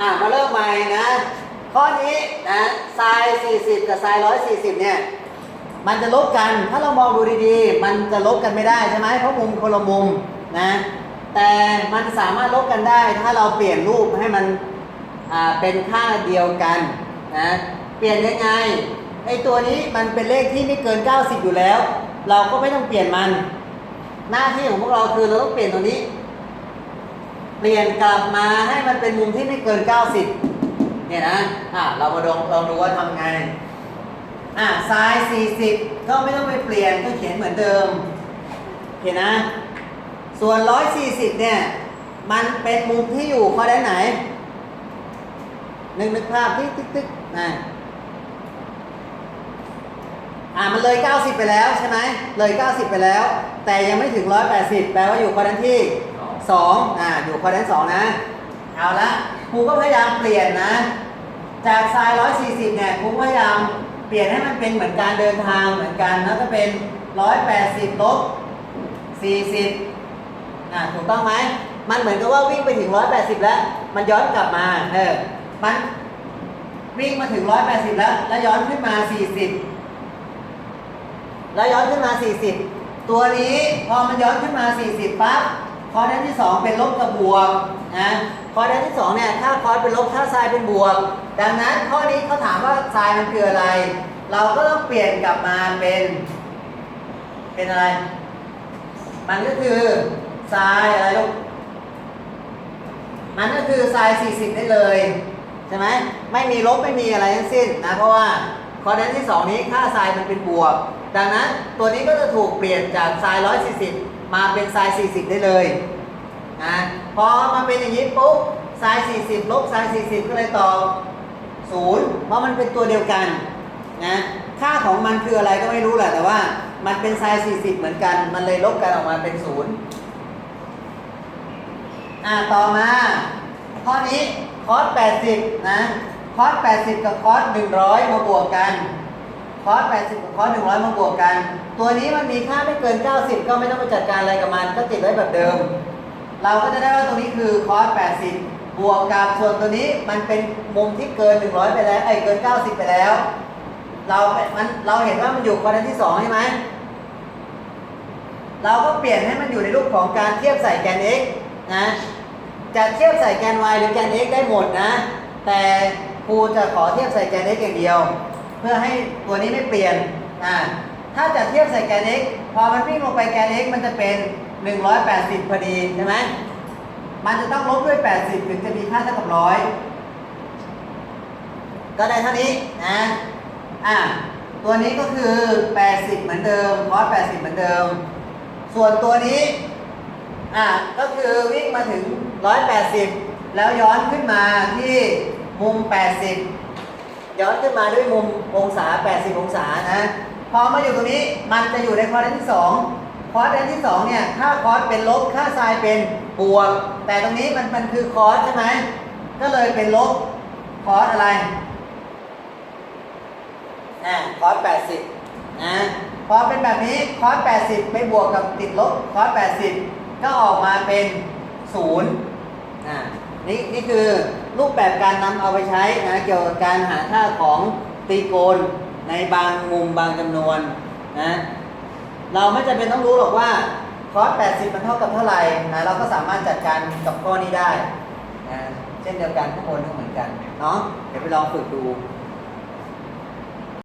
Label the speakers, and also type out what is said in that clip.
Speaker 1: อะมาเริ่มใหม่นะ ข้อนี้นะไซน์40 กับไซน์140 เนี่ย มันจะลบกัน ถ้าเรามองดูดีๆ มันจะลบกันไม่ได้ใช่ไหมเพราะมุมคนละมุมนะ แต่มันสามารถลบกันได้ ถ้าเราเปลี่ยนรูปให้มันอ่าเป็นค่าเดียวกันนะ เปลี่ยนยังไง ไอตัวนี้มันเป็นเลขที่ไม่เกิน 90 อยู่แล้ว เราก็ไม่ต้องเปลี่ยนมัน หน้าที่ของพวกเราคือเราต้องเปลี่ยนตัวนี้ เปลี่ยนกลับมาให้มันเป็นมุมที่ไม่เกิน 90 เนี่ยนะอะเรามาลองลองดูว่าทำไงอะซ้าย 40 ก็ไม่ต้องไปเปลี่ยนก็เขียนเหมือนเดิมโอเคนะ ส่วน 140 เนี่ย มันเป็นมุมที่อยู่ข้อด้านไหนนึกนึกภาพที่ตึ๊กตึ๊กนะอ่ามันเลย 90 ไปแล้วใช่ไหมเลย 90 ไปแล้ว แต่ยังไม่ถึง 180 แปลว่าอยู่ข้อด้านที่ 2อ่าอยู่ข้อด้าน2นะ เอาละครูก็พยายามเปลี่ยนนะ จากไซน์140เนี่ยครูพยายามเปลี่ยนให้มันเป็นเหมือนการเดินทางเหมือนกันแล้วก็เป็น180ลบ40อ่าถูกต้องไหมมันเหมือนกับว่าวิ่งไปถึง180แล้ว มันย้อนกลับมาเออมันวิ่งมาถึง180แล้ว แล้วย้อนขึ้นมา40แล้วย้อนขึ้นมา40ตัวนี้พอมันย้อนขึ้นมา40ปั๊บ คอร์ดด้านที่ 2 เป็นลบกับบวกนะคอร์ดด้านที่2เนี่ยถ้าคอร์ดเป็นลบถ้าไซน์เป็นบวก ดังนั้นข้อนี้เขาถามว่าไซน์มันคืออะไร เราก็ต้องเปลี่ยนกลับมาเป็น เป็นอะไร มันก็คือไซน์อะไรลูกมันก็คือไซน์40 ได้เลยใช่ไหมไม่มีลบไม่มีอะไรทั้งสิ้นนะเพราะว่าคอร์ดด้านที่ 2 นี้ค่าไซน์มันเป็นบวก ดังนั้นตัวนี้ก็จะถูกเปลี่ยนจากไซน์140 มาเป็นไซน์40 ได้เลยนะพอมาเป็นอย่างนี้ปุ๊บไซน์40ลบไซน์40 ก็เลยต่อ0เพราะมันเป็นตัวเดียวกันนะค่าของมันคืออะไรก็ไม่รู้แหละแต่ว่ามันเป็นไซน์40 เหมือนกัน มันเลยลบกันออกมาเป็น0อ่าต่อมาข้อนี้คอส80นะคอส80 กับคอส100 มาบวกกัน อส80กับคอส100 มาบวกกัน ตัวนี้มันมีค่าไม่เกิน 90 ก็ไม่ต้องไปจัดการอะไรกับมัน ก็ติดไว้แบบเดิม เราก็จะได้ว่าตรงนี้คือคอส80 บวกกับส่วนตัวนี้มันเป็นมุมที่เกิน 100 ไปแล้วไอ้เกิน 90 ไปแล้ว เรามันเราเห็นว่ามันอยู่คอร์ดที่ 2 ใช่ไหมเราก็เปลี่ยนให้มันอยู่ในรูปของการเทียบใส่แกน x นะจะเทียบใส่แกน y หรือแกน x ได้หมดนะ แต่ครูจะขอเทียบใส่แกน x อย่างเดียว เพื่อให้ตัวนี้ไม่เปลี่ยนอ่าถ้าจะเทียบใส่แกน x พอมันวิ่งลงไปแกน x มันจะเป็น 180 พอดีใช่ไหมมันจะต้องลบด้วย 80 ถึงจะมีค่าเท่ากับร้อยก็ได้เท่านี้นะอ่าตัวนี้ก็คือ 80 เหมือนเดิมคอส80 เหมือนเดิม ส่วนตัวนี้อ่าก็คือวิ่งมาถึง 180 แล้วย้อนขึ้นมาที่มุม 80 ย้อนขึ้นมาด้วยมุมองศา 80 องศานะพอมาอยู่ตรงนี้มันจะอยู่ในคอร์ดที่ 2 คอร์ดที่2เนี่ยค่าคอร์สเป็นลบค่าไซน์เป็นบวก แต่ตรงนี้มันมันคือคอร์สใช่ไหมก็เลยเป็นลบคอร์สอะไรนะคอร์ส80นะพอเป็นแบบนี้คอร์ส80 ไปบวกกับติดลบคอร์ส80 ก็ออกมาเป็น0อ่า นี่นี่คือรูปแบบการนำเอาไปใช้นะเกี่ยวกับการหาค่าของตรีโกณในบางมุมบางจำนวนนะเราไม่จำเป็นต้องรู้หรอกว่าคอส80 มันเท่ากับเท่าไหร่นะเราก็สามารถจัดการกับข้อนี้ได้นะเช่นเดียวกันทุกคนก็เหมือนกันเนาะเดี๋ยวไปลองฝึกดู